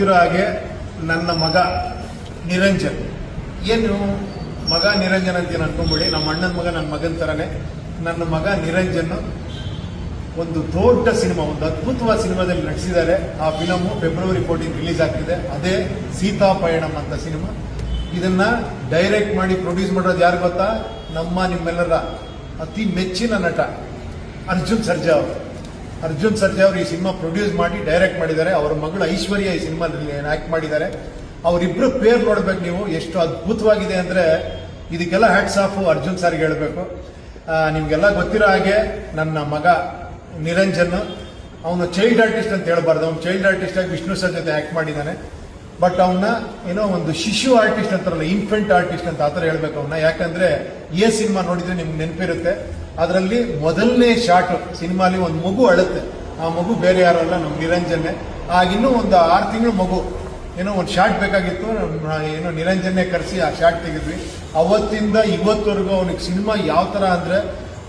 ಗೊತ್ತಿರೋ ಹಾಗೆ ನನ್ನ ಮಗ ನಿರಂಜನ್. ಏನು ಮಗ ನಿರಂಜನ್ ಅಂತ ಏನು ಅನ್ಕೊಂಬಿಡಿ. ನಮ್ಮ ಅಣ್ಣನ ಮಗ ನನ್ನ ಮಗನ ಥರನೇ ನನ್ನ ಮಗ ನಿರಂಜನ್ ಒಂದು ದೊಡ್ಡ ಸಿನಿಮಾ, ಒಂದು ಅದ್ಭುತವಾದ ಸಿನಿಮಾದಲ್ಲಿ ನಟಿಸಿದ್ದಾರೆ. ಆ ಫಿಲಮು ಫೆಬ್ರವರಿ ಫೋರ್ಟೀನ್ ರಿಲೀಸ್ ಆಗ್ತಿದೆ. ಅದೇ ಸೀತಾ ಪಯಣಂ ಅಂತ ಸಿನಿಮಾ. ಇದನ್ನ ಡೈರೆಕ್ಟ್ ಮಾಡಿ ಪ್ರೊಡ್ಯೂಸ್ ಮಾಡೋದು ಯಾರು ಗೊತ್ತಾ? ನಮ್ಮ ನಿಮ್ಮೆಲ್ಲರ ಅತಿ ಮೆಚ್ಚಿನ ನಟ ಅರ್ಜುನ್ ಸರ್ಜಾ ಅವರು. ಅರ್ಜುನ್ ಸರ್ಜಾ ಅವರು ಈ ಸಿನಿಮಾ ಪ್ರೊಡ್ಯೂಸ್ ಮಾಡಿ, ಡೈರೆಕ್ಟ್ ಮಾಡಿದ್ದಾರೆ. ಅವರ ಮಗಳು ಐಶ್ವರ್ಯ ಈ ಸಿನಿಮಾದಲ್ಲಿ ಆಕ್ಟ್ ಮಾಡಿದ್ದಾರೆ. ಅವರಿಬ್ಬರು ಪೇರ್ ನೋಡ್ಬೇಕು ನೀವು. ಎಷ್ಟು ಅದ್ಭುತವಾಗಿದೆ ಅಂದ್ರೆ ಇದಕ್ಕೆಲ್ಲ ಹ್ಯಾಟ್ಸ್ ಆಫ್ ಅರ್ಜುನ್ ಸರ್ಗೆ ಹೇಳಬೇಕು. ನಿಮಗೆಲ್ಲ ಗೊತ್ತಿರೋ ಹಾಗೆ ನನ್ನ ಮಗ ನಿರಂಜನ್, ಅವನು ಚೈಲ್ಡ್ ಆರ್ಟಿಸ್ಟ್ ಅಂತ ಹೇಳ್ಬಾರ್ದು. ಅವ್ನು ಚೈಲ್ಡ್ ಆರ್ಟಿಸ್ಟ್ ಆಗಿ ವಿಷ್ಣು ಸರ್ ಜೊತೆ ಆಕ್ಟ್ ಮಾಡಿದ್ದಾನೆ. ಬಟ್ ಅವನ್ನ ಏನೋ ಒಂದು ಶಿಶು ಆರ್ಟಿಸ್ಟ್ ಅಂತಾರಲ್ಲ ಇನ್ಫೆಂಟ್ ಆರ್ಟಿಸ್ಟ್ ಅಂತ ಆತರ ಹೇಳ್ಬೇಕು ಅವನ್ನ. ಯಾಕಂದ್ರೆ ಏ ಸಿನಿಮಾ ನೋಡಿದ್ರೆ ನಿಮ್ಗೆ ನೆನಪಿರುತ್ತೆ. ಅದರಲ್ಲಿ ಮೊದಲನೇ ಶಾಟ್ ಸಿನಿಮಾಲಿ ಒಂದು ಮಗು ಅಳುತ್ತೆ. ಆ ಮಗು ಬೇರೆ ಯಾರಲ್ಲ ನಮ್ಮ ನಿರಂಜನೆ ಆಗಿನ್ನೂ ಒಂದು ಆರು ತಿಂಗಳು ಮಗು. ಏನೋ ಒಂದು ಶಾಟ್ ಬೇಕಾಗಿತ್ತು ಏನೋ ನಿರಂಜನೆ ಕರೆಸಿ ಆ ಶಾಟ್ ತೆಗೆದ್ವಿ. ಅವತ್ತಿಂದ ಇವತ್ತವರೆಗೂ ಅವನಿಗೆ ಸಿನಿಮಾ ಯಾವ ಥರ ಅಂದರೆ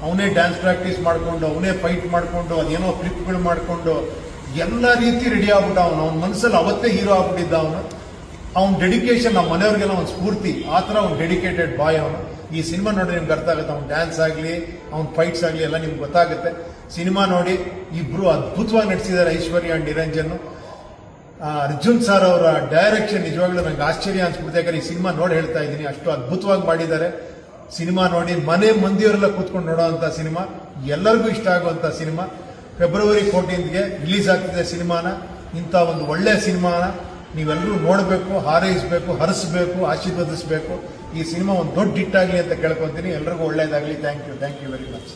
ಅವನೇ ಡ್ಯಾನ್ಸ್ ಪ್ರಾಕ್ಟೀಸ್ ಮಾಡಿಕೊಂಡು, ಅವನೇ ಫೈಟ್ ಮಾಡಿಕೊಂಡು, ಅದೇನೋ ಕ್ಲಿಪ್ಗಳು ಮಾಡಿಕೊಂಡು, ಎಲ್ಲ ರೀತಿ ರೆಡಿ ಆಗ್ಬಿಟ್ಟ ಅವನು. ಅವನ ಮನಸ್ಸಲ್ಲಿ ಅವತ್ತೇ ಹೀರೋ ಆಗ್ಬಿಟ್ಟಿದ್ದ ಅವನು. ಅವ್ನ ಡೆಡಿಕೇಶನ್ ನಮ್ಮ ಮನೆಯವ್ರಿಗೆಲ್ಲ ಒಂದು ಸ್ಫೂರ್ತಿ. ಆ ಥರ ಅವ್ನು ಡೆಡಿಕೇಟೆಡ್ ಬಾಯ್ ಅವನು. ಈ ಸಿನಿಮಾ ನೋಡಿ ನಿಮ್ಗೆ ಅರ್ಥ ಆಗುತ್ತೆ, ಅವ್ನ ಡ್ಯಾನ್ಸ್ ಆಗಲಿ, ಅವ್ನ ಫೈಟ್ಸ್ ಆಗಲಿ ಎಲ್ಲ ನಿಮ್ಗೆ ಗೊತ್ತಾಗುತ್ತೆ. ಸಿನಿಮಾ ನೋಡಿ ಇಬ್ರು ಅದ್ಭುತವಾಗಿ ನಟಿಸಿದ್ದಾರೆ ಐಶ್ವರ್ಯ ಆ್ಯಂಡ್ ನಿರಂಜನ್ ಅರ್ಜುನ್ ಸರ್ ಅವರ ಡೈರೆಕ್ಷನ್ ನಿಜವಾಗ್ಲೂ ನಂಗೆ ಆಶ್ಚರ್ಯ ಅನ್ಸ್ಬಿಡುತ್ತೆ. ಯಾಕಂದ್ರೆ ಈ ಸಿನಿಮಾ ನೋಡಿ ಹೇಳ್ತಾ ಇದ್ದೀನಿ, ಅಷ್ಟು ಅದ್ಭುತವಾಗಿ ಮಾಡಿದ್ದಾರೆ. ಸಿನಿಮಾ ನೋಡಿ ಮನೆ ಮಂದಿಯವರೆಲ್ಲ ಕೂತ್ಕೊಂಡು ನೋಡೋವಂಥ ಸಿನಿಮಾ, ಎಲ್ಲರಿಗೂ ಇಷ್ಟ ಆಗುವಂಥ ಸಿನಿಮಾ. ಫೆಬ್ರವರಿ ಫೋರ್ಟೀನ್ಗೆ ರಿಲೀಸ್ ಆಗ್ತಿದೆ ಸಿನಿಮಾನ. ಇಂಥ ಒಂದು ಒಳ್ಳೆಯ ಸಿನಿಮಾನ. ನೀವೆಲ್ಲರೂ ನೋಡಬೇಕು, ಹಾರೈಸಬೇಕು, ಹರಿಸಬೇಕು, ಆಶೀರ್ವದಿಸಬೇಕು. ಈ ಸಿನಿಮಾ ಒಂದು ದೊಡ್ಡ ಹಿಟ್ಟಾಗಲಿ ಅಂತ ಕೇಳ್ಕೊತೀನಿ. ಎಲ್ರಿಗೂ ಒಳ್ಳೆಯದಾಗಲಿ thank you thank you very much